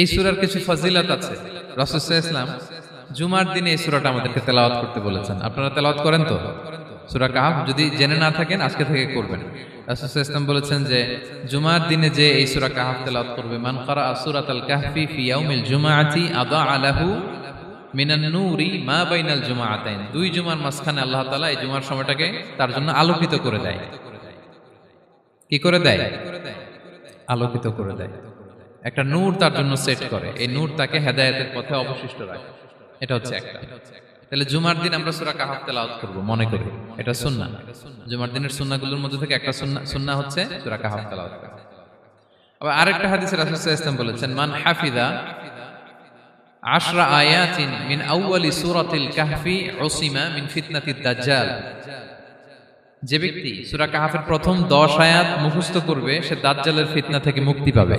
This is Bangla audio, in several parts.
এই সুরার কিছু ফজিলত আছে। রসুল্লাহ ইসলাম জুমার দিনে এই সুরাটা আমাদেরকে তেলাওয়াত করতে বলেছেন। আপনারা তেলাওয়াত করেন তো? সুরা কাহাফ? যদি জেনে না থাকেন, আজকে থেকে করবেন। রাসুল্লাহ ইসলাম বলেছেন যে, জুমার দিনে যে এই সুরা কাহাফ তেলাওয়াত করবে, মান কারা সুরাত আল কাহফি ফি ইয়াউমিল জুমাআতি আদা আলাহু মিনান নূরি মা বাইনাল জুমাআতাইন। দুই জুমার মাঝখানে আল্লাহ তাআলা এই জুমার সময়টাকে তার জন্য আলোকিত করে দেয়। কি করে দেয়? আলোকিত করে দেয়। একটা নূর তার জন্য সেট করে। এই নূর তাকে হেদায়েতের পথে অবশিষ্ট রাখে। এটা হচ্ছে একটা। তাহলে জুমার দিন আমরা সূরা কাহাফ তেলাওয়াত করব, মনে করি। এটা সুন্নাহ। জুমার দিনের সুন্নাহগুলোর মধ্যে থেকে একটা সুন্নাহ সুন্নাহ হচ্ছে সূরা কাহাফ তেলাওয়াত করা। আবার আরেকটা হাদিসে রাসূল সাল্লাল্লাহু আলাইহি বলেছেন, মান আশরা আয়াতিন মিন আউয়ালি সূরাতিল কাহফি উসিমা মিন ফিতনাতিদ দাজ্জাল। যে ব্যক্তি সূরা কাহাফের প্রথম 10 আয়াত মুখস্থ করবে, সে দাজ্জালের ফিতনা থেকে মুক্তি পাবে।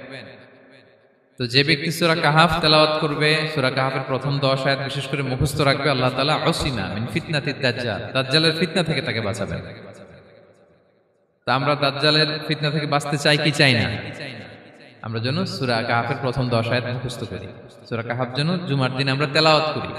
তো যে ব্যক্তি সুরা কাহাফ তেলাওয়াত করবে, সুরা কাহাফের প্রথম 10 আয়াত বিশেষ করে মুখস্থ রাখবে, আল্লাহ তালা অসিনা মিন ফিতনাতিদ দাজ্জাল, দাজ্জালের ফিতনা থেকে তাকে বাঁচাবে তা আমরা দাজ্জালের ফিতনা থেকে বাঁচতে চাই কি চাই না? আমরা যেন সুরা কাহাফের প্রথম 10 আয়াত মুখস্থ করি। সুরা কাহাফ যেন জুমার দিন আমরা তেলাওয়াত করি।